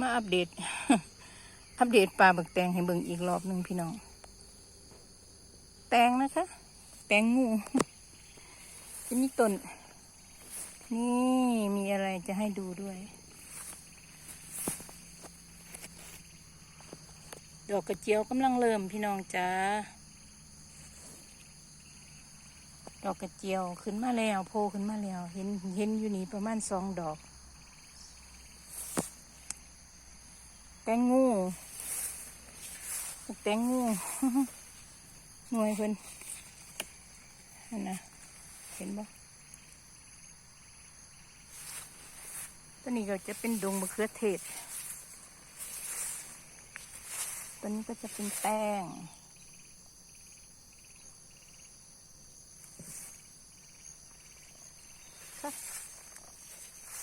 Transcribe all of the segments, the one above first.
มาอัปเดต อัปเดตปลาบักแตงให้เบิ่งอีกรอบหนึ่งพี่น้อง แตงนะคะ แตงงูจะมีต้น นี่มีอะไรจะให้ดูด้วย ดอกกระเจียวกำลังเริ่มพี่น้องจ้า ดอกกระเจียวขึ้นมาแล้วโผล่ขึ้นมาแล้ว เห็นเห็นอยู่นี่ประมาณสองดอก แตงงูแตงงูหน่วยเพิ่นนั่นนะเห็นบ่ตัวนี้ก็จะเป็นดงมะเขือเทศตัวนี้ก็จะเป็นแป้ง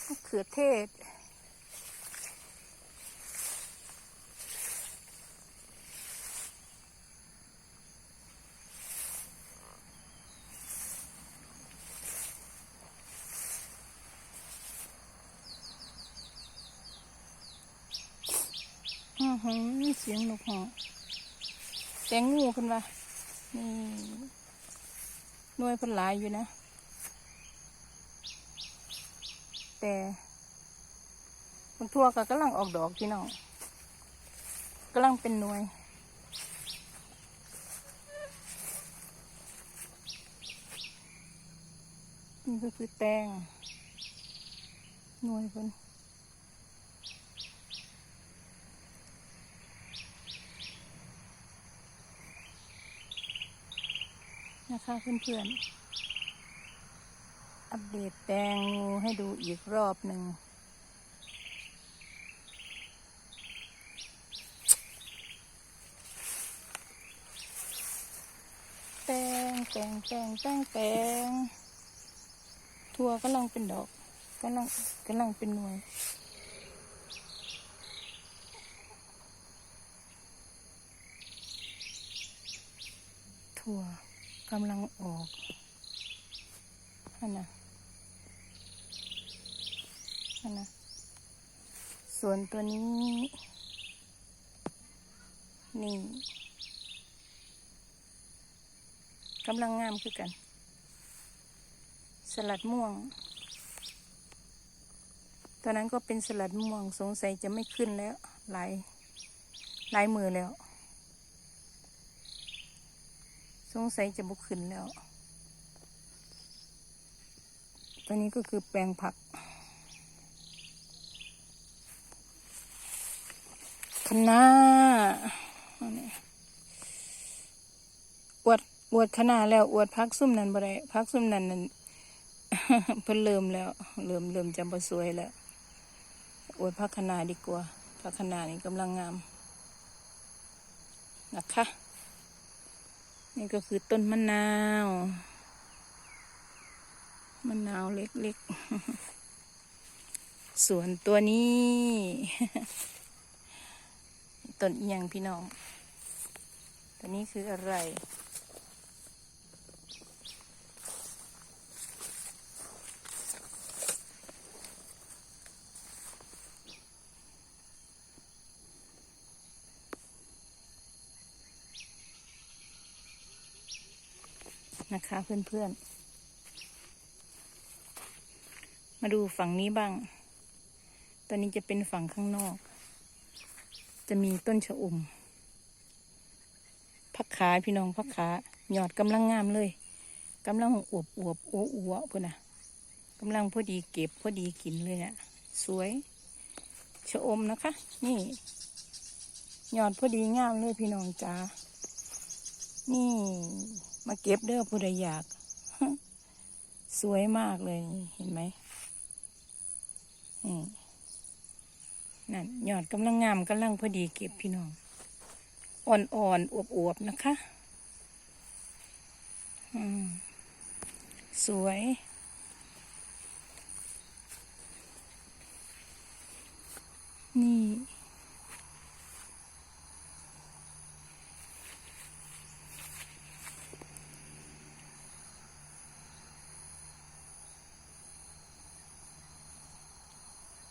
มะเขือเทศ อือหือเสียงนกหองแตงงูขึ้นมานี่หน่วยพันหลายอยู่นะ แต่บางทั่วก็กำลังออกดอกพี่น้องกำลังเป็นหน่วยนี่ก็คือแตงหน่วยเพิ่น นะคะเพื่อนๆ อัปเดตแตงงูให้ดูอีกรอบหนึ่ง แตงแตงแตงแตงแตงทั่วกำลังเป็นดอกกำลังกำลังเป็นหน่วยถั่ว กำลังออกนั่นนะนั่นนะส่วนตัวนี้ นี่กำลังงามคือกัน สลัดม่วง ตอนนั้นก็เป็นสลัดม่วงสงสัยจะไม่ขึ้นแล้ว หลาย หลายมือแล้ว สงสัยจะบุกขึ้นแล้ว ตอนนี้ก็คือแปลงผักคะน้าอันนี้อวดอวดคะน้าแล้วอวดพักซุ่มนั้นบ่ได้พักซุ่มนั้นนั่นเพิ่นเริ่มแล้ว เริ่มเริ่มจำบ่สวยแล้วอวดพักคะน้าดีกว่าพักคะน้านี่กำลังงามนะคะ นี่ก็คือต้นมะนาว มะนาวเล็กๆ ส่วนตัวนี้ ต้นเอียงพี่น้อง ตัวนี้คืออะไร นะคะเพื่อนๆ มาดูฝั่งนี้บ้าง ตอนนี้จะเป็นฝั่งข้างนอก จะมีต้นชะอมพักขาพี่น้องพักขาหยอดกำลังงามเลยกำลังอวบอวบๆอวอวพุ่นนะกำลังพอดีเก็บพอดีกินเลยนะ่ะ สวยชะอมนะคะ นี่หยอดพอดีงามเลยพี่น้องจ้านี่ มาเก็บเด้อผู้ใดอยาก สวยมากเลยเห็นไหมนี่นั่นยอดกำลังงามกำลังพอดีเก็บพี่น้อง อ่อนๆอวบๆนะคะ อืม สวย